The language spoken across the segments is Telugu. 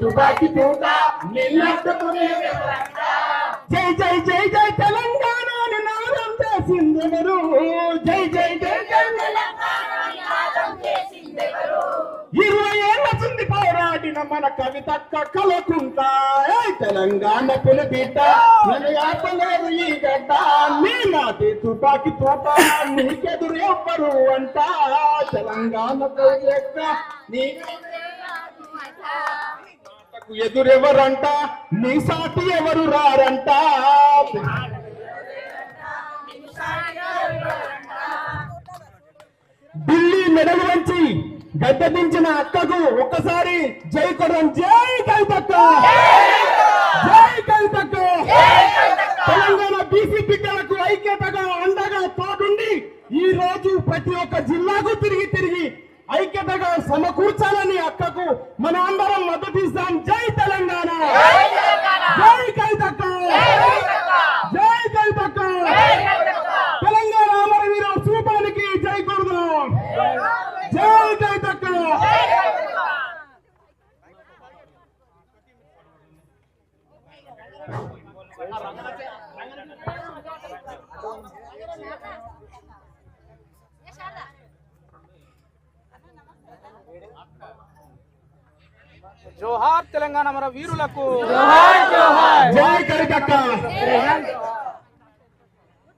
తుపాకి తూట నిన్నట్టుకునే జై జై జై జై తెలంగాణ నినాదం చేసిందెవరు? జై జై జై జై ఇరవై ఏళ్ళ చుంది పోరాడిన మన కవితక్క కలకుంటా. ఏయ్ తెలంగాణ పులిబిడ్డ మన ఆపలేదు ఈ గడ్డ. నీ నాటి తుపాకి తోట నీకెదురు ఎవ్వరు అంట. తెలంగాణ లెక్క నీ ఎదురెవరంట? నీ సాటి ఎవరు రారంట? ఢిల్లీ మెడలు వంచి గడ్డ దించిన అక్కకు ఒక్కసారి జై కొడం జై కవితక్క జై కవితక్క తెలంగాణ బీసీ బిడ్డలకు ఐక్యతగా అండగా తోడుండి ఈ రోజు ప్రతి ఒక్క జిల్లాకు తిరిగి తిరిగి ఐక్యతగా సమకూర్చాలని అక్కకు మన అందరం మద్దతు ఇస్తాం జై తెలంగాణ జై కవితక్క జై కవితక్క తెలంగాణ అమరవీర చూపానికి జై కొడదాం జై కవితక్క జోహార్ తెలంగాణ మన వీరులకు.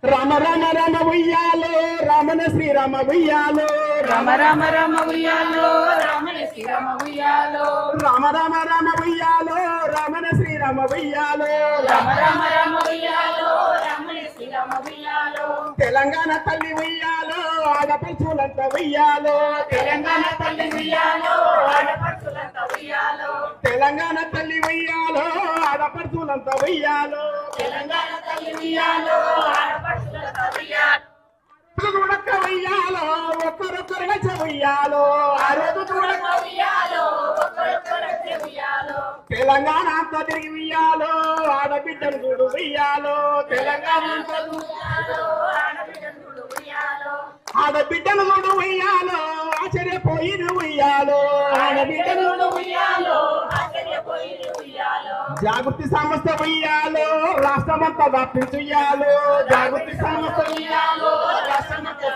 రామ రామ రామ ఉయ్యాలో రామన శ్రీరామ ఉయ్యాలో. రామ రామ రామ ఉయ్యాలో రామణ శ్రీరామ ఉయ్యాలో. రామ రామ రామ ఉయ్యాలో రామన శ్రీరామ ఉయ్యాలో రామ రామ రామ ఉయ్యాలో రామణ శ్రీరామ ఉయ్యాలో తెలంగాణ తల్లి ఉయ్యాలో ఆడపడుచులంత ఉయ్యాలో తెలంగాణ తల్లి ఉయ్యాలో ఆడపడుచులంత ఉయ్యాలో తెలంగాణ తల్లి ఉయ్యాలో ఆడపడుచులంత ఉయ్యాలో తెలంగాణ తల్లి ఉయ్యాలో ఆడపడుచులంత ఉయ్యాలో ఉడక ఉయ్యాలో ఒక్కరొక్కరుగా చెయ్యాలో. ఆ రోజు ఒక్కరొక్కరొచ్చే ఉయ్యాలో తెలంగాణ అంతా తిరిగి ఉయ్యాలో ఆడబిడ్డను చూడు ఉయ్యాలో తెలంగాణ ఆడబిడ్డను చూడు ఉయ్యాలో ఆశ్చర్యపోయిన ఉయ్యాలో ఆడబిడ్డను జాగృతి సంస్థ ఉయ్యాలో రాష్ట్రమంతా వ్యాపించుయ్యాలో జాగృతి సంస్థ ఉయ్యాలో రాష్ట్రమంతా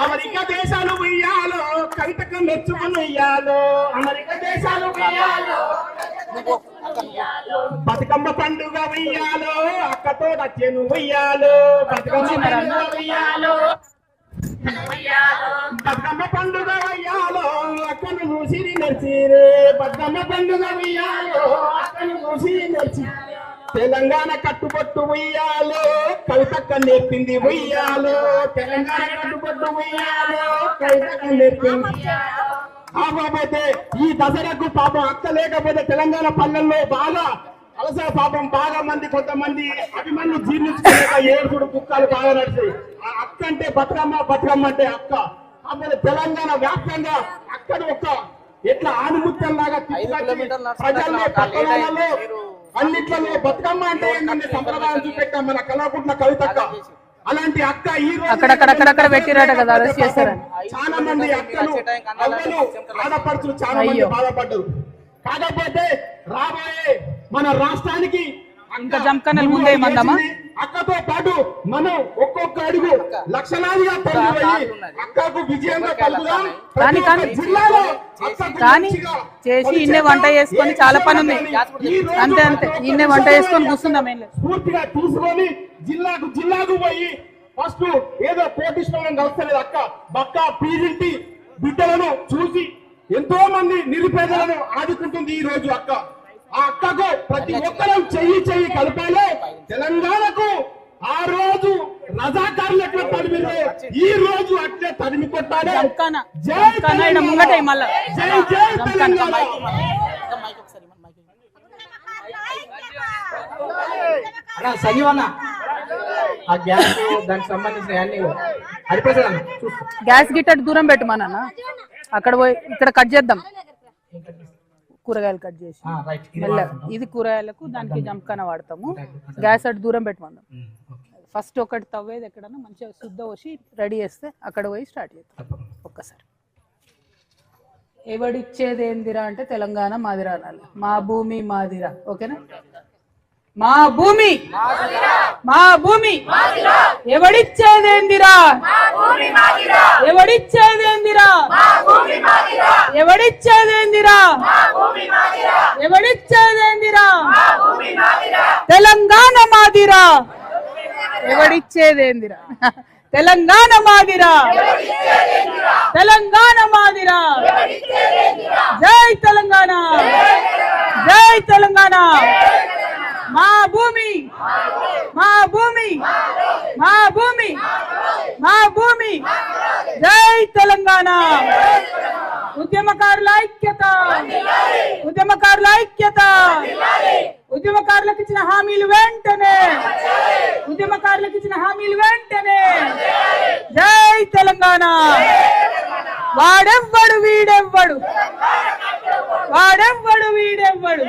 అమెరికా దేశాలు ఉయ్యాలో కవితకు మెచ్చుకుని ఉయ్యాలో అమెరికా దేశాలు ఉయ్యాలో బతుకమ్మ పండుగ ఉయ్యాలో అక్కతో వచ్చేను ఉయ్యాలో. బతుకమ్మ పండుగ ఉయ్యాలో బతుకమ్మ పండుగ ఉయ్యాలో అక్కను చూసి నడిచిరే. బతుకమ్మ పండుగ ఉయ్యాలో అక్కను చూసి నడిచి తెలంగాణ కట్టుబొట్టు ఉయ్యాలో కవితక్క నేర్పింది ఉయ్యాలో. తెలంగాణ కట్టుబొట్టు ఉయ్యాలో కవితక్క నేర్పింది కాకపోతే ఈ దసరాకు పాపం అక్క లేకపోతే తెలంగాణ పల్లెల్లో బాగా అలస పాపం బాగా మంది కొంతమంది అభిమానులు జీర్ణించుకోలేక ఏడుగుడు కుక్కలు బాగా నడిచాయి ఆ అక్క అంటే బతుకమ్మ బతుకమ్మ అంటే అక్క. కాకపోతే తెలంగాణ వ్యాప్తంగా అక్కడ ఒక ఎట్లా ఆనుముత్యం లాగా ప్రజల్లో అన్నిట్లలో బతుకమ్మ అంటే ఏంటంటే సంప్రదాయం చూపెట్టాం మన కళాకుంట్ల కవితక్క అలాంటి అక్క ఈ రోజు పెట్టిరట కదా, అరెస్ట్ చేశారని. చాలా మంది అక్కలు అవ్వలు ఆడపడుచులు చాలా మంది. బాధపడ్డారు కాకపోతే రాబోయే మన రాష్ట్రానికి ఇంకా జంకన్నలు ముందే? చేసింది. అక్కతో పాటు మనం ఒక్కొక్క అడుగు లక్షలాదిగా అక్కకు విజయంగా కానీ- కానీ- కానీ చేసి ఇన్నే వంట. చేసుకొని చాలా పని ఉంది. అంతే అంతే ఇన్నే వంట చేసుకొని కూర్చుందాం ఏం లేదు పూర్తిగా తీసుకొని జిల్లాకు జిల్లాకు పోయి ఫస్ట్ ఏదో కోటీశ్వరం కలుస్తలేదు అక్క బక్క పీరింటి బిడ్డలను చూసి ఎంతో మంది నిరుపేదలను ఆదుకుంటుంది ఈ రోజు అక్క ఆ అక్కకు ప్రతి ఒక్కరం చెయ్యి చెయ్యి కలిపాలి. తెలంగాణకు ఆ రోజు రజాకారులు ఎట్లా తరిమిరో ఈ రోజు అట్లే తరిమి కొట్టాలి. జై జై జై జంకాన. తెలంగాణ. అన్న సంజీవన్న ఆ గ్యాస్ దానికి సంబంధించిన అన్ని చూసుకో. గ్యాస్ గిట్టటి దూరం పెట్టమన్నా అక్కడ పోయి ఇక్కడ కట్ చేద్దాం. కూరగాయలు కట్ చేసి రైట్ ఇది కూరగాయలకు దానికి జంకాన వాడతాము. గ్యాస్ అటు దూరం పెట్టమందాం. ఓకే. ఫస్ట్ ఒకటి తవ్వేది ఎక్కడన్నా మంచిగా శుద్ధ వచ్చి రెడీ చేస్తే అక్కడ పోయి స్టార్ట్ తప్పకుండా. ఒక్కసారి. ఎవడిచ్చేదేందిరా అంటే తెలంగాణ మాదిరా అనాలి మా భూమి మాదిరా. ఓకేనా? మా భూమి. మా భూమి. ఎవడిచ్చేదేందిరా? ఎవడిచ్చేదేందిరా? ఎవడిచ్చేదేందిరా? ఎవడిచ్చేదేందిరా? తెలంగాణ మాదిరా. ఎవడిచ్చేదేందిరా? తెలంగాణ మాదిరా. తెలంగాణ మాదిరా. జై తెలంగాణ. జై తెలంగాణ మా భూమి మా భూమి మా భూమి మా భూమి. జై తెలంగాణ. ఉద్యమకారుల ఐక్యత. ఉద్యమకారుల ఐక్యత. ఉద్యమకారులకు ఇచ్చిన హామీలు వెంటనే. ఉద్యమకారులకు ఇచ్చిన హామీలు వెంటనే. జై తెలంగాణ. వాడెవ్వడు వీడెవ్వడు. వాడెవ్వడు వీడెవ్వడు.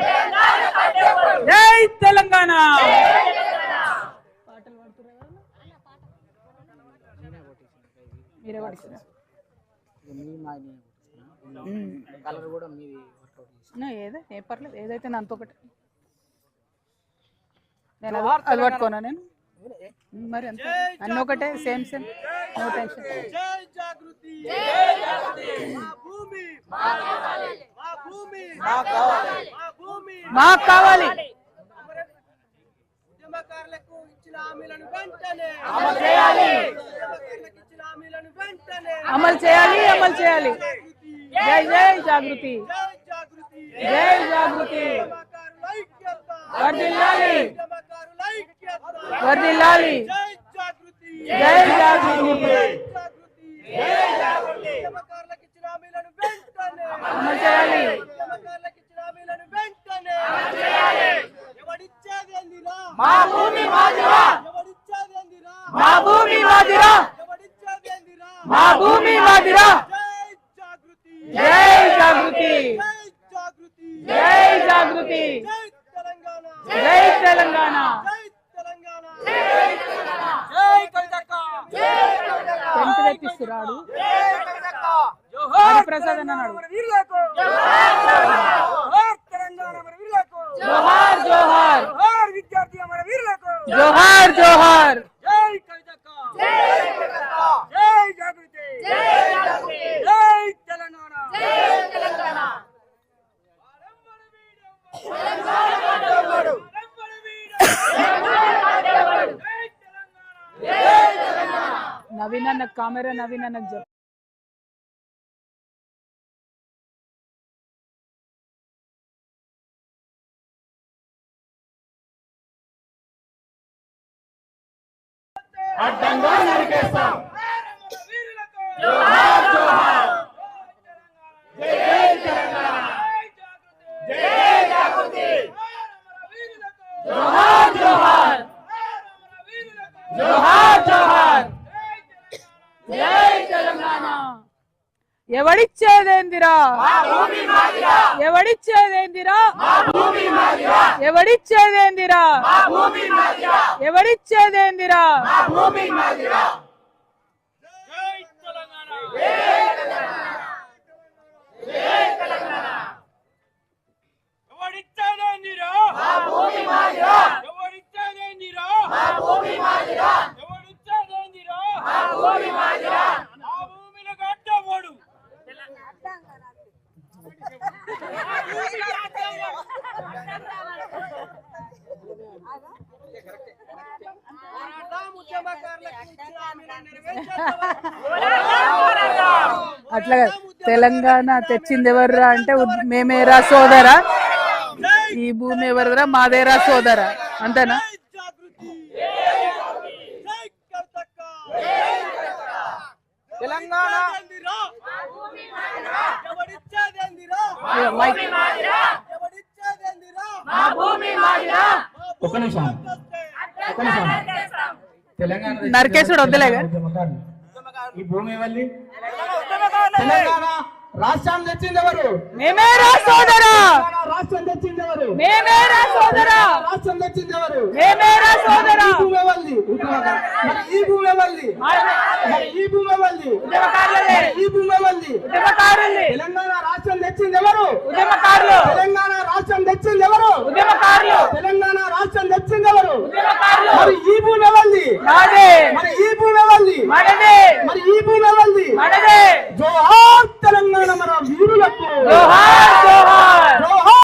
జై తెలంగాణ. మీరే పాడుతున్నారు కలర్ కూడా మీది వర్కౌట్ చేసి నా ఏదే ఏ పర్లేదు. ఏదైతే నా అంత ఒకటి. నేను అది పట్టుకోనా నేను? మరి అంత. అన్న ఒకటే సేమ్ సేమ్. No tension. మాకు కావాలి. ఉద్యమకారులకు ఇచ్చిన హామీలను వెంటనే అమలు చేయాలి. అమలు చేయాలి అమలు చేయాలి. జై జై జాగృతి. జై జాగృతి. ఐక్యత. వర్ధిల్లాలి. జై జాగృతి. అమలు చేయాలి. మా భూమి మాదిరా. మా భూమి మాదిరా. మా భూమి మాదిరా. జై జాగృతి. జై జాగృతి. జై తెలంగాణ. టెంట్ తెప్పిస్తురాడు అన్నాడు. వీరులకు. జోహార్ జోహార్ జోహార్ జోహార్ విద్యార్థి మన వీరులకు జోహార్ జోహార్ జై కవితక్క జై కవితక్క జై జాగృతి జై జాగృతి జై తెలంగాణ జై తెలంగాణ నవీన్ అన్న కెమెరా నవీన్ అన్నకు చెప్పు అడ్డంగా నరికేస్తాం జోహార్ జోహార్ జోహార్ జోహార్ జై తెలంగాణ ఎవడిచ్చేదేందిరా? ఎవడిచ్చేదేందిరా? ఎవడిచ్చేదేందిరా? ఎవడిచ్చేదేందిరా? అట్లా. తెలంగాణ తెచ్చింది ఎవర్రా అంటే మేమేరా సోదరా. ఈ భూమి ఎవరిరా మాదేరా సోదరా. అంతేనా? తెలంగాణ ఒక్క నిమిషం. ఒక్క నిమిషం. నరికేసుడు వద్దులేగా ఈ భూమి తెలంగాణ రాష్ట్రాన్ని తెచ్చింది ఎవరు? మేమేరా సోదరా! రాష్ట్రం తెచ్చింది ఎవరు? సోదరా! రాష్ట్రం తెచ్చింది ఎవరు? సోదరా! ఈ భూమి. మరి ఈ భూమి మరి ఈ భూమి ఈ భూమి తెలంగాణ రాష్ట్రం తెచ్చింది ఎవరు? Mare